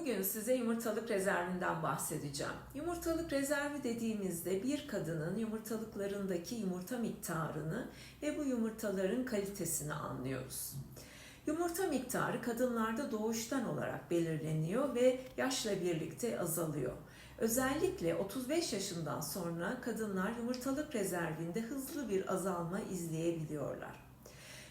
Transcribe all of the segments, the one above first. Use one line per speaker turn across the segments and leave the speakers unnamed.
Bugün size yumurtalık rezervinden bahsedeceğim. Yumurtalık rezervi dediğimizde bir kadının yumurtalıklarındaki yumurta miktarını ve bu yumurtaların kalitesini anlıyoruz. Yumurta miktarı kadınlarda doğuştan olarak belirleniyor ve yaşla birlikte azalıyor. Özellikle 35 yaşından sonra kadınlar yumurtalık rezervinde hızlı bir azalma izleyebiliyorlar.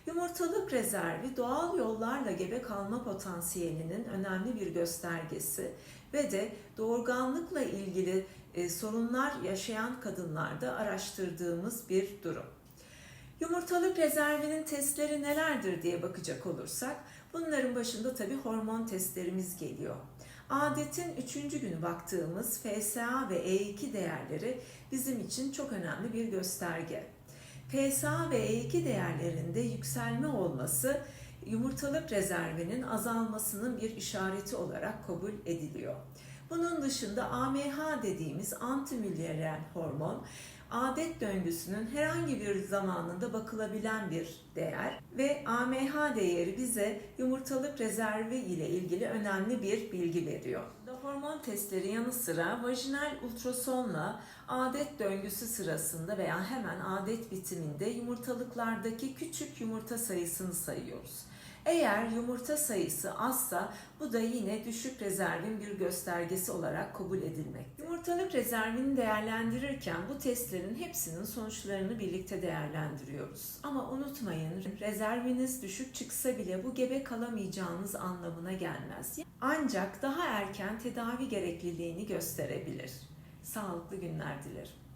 Yumurtalık rezervi doğal yollarla gebe kalma potansiyelinin önemli bir göstergesi ve de doğurganlıkla ilgili e, sorunlar yaşayan kadınlarda araştırdığımız bir durum. Yumurtalık rezervinin testleri nelerdir diye bakacak olursak bunların başında tabii hormon testlerimiz geliyor. Adetin 3. günü baktığımız FSA ve E2 değerleri bizim için çok önemli bir gösterge. PSA ve E2 değerlerinde yükselme olması yumurtalık rezervinin azalmasının bir işareti olarak kabul ediliyor. Bunun dışında AMH dediğimiz antimülleriyen hormon adet döngüsünün herhangi bir zamanında bakılabilen bir değer ve AMH değeri bize yumurtalık rezervi ile ilgili önemli bir bilgi veriyor. Hormon testleri yanı sıra vajinal ultrasonla adet döngüsü sırasında veya hemen adet bitiminde yumurtalıklardaki küçük yumurta sayısını sayıyoruz. Eğer yumurta sayısı azsa bu da yine düşük rezervin bir göstergesi olarak kabul edilmektedir. Yumurtalık rezervini değerlendirirken bu testlerin hepsinin sonuçlarını birlikte değerlendiriyoruz. Ama unutmayın rezerviniz düşük çıksa bile bu gebe kalamayacağınız anlamına gelmez. Ancak daha erken tedavi gerekliliğini gösterebilir. Sağlıklı günler dilerim.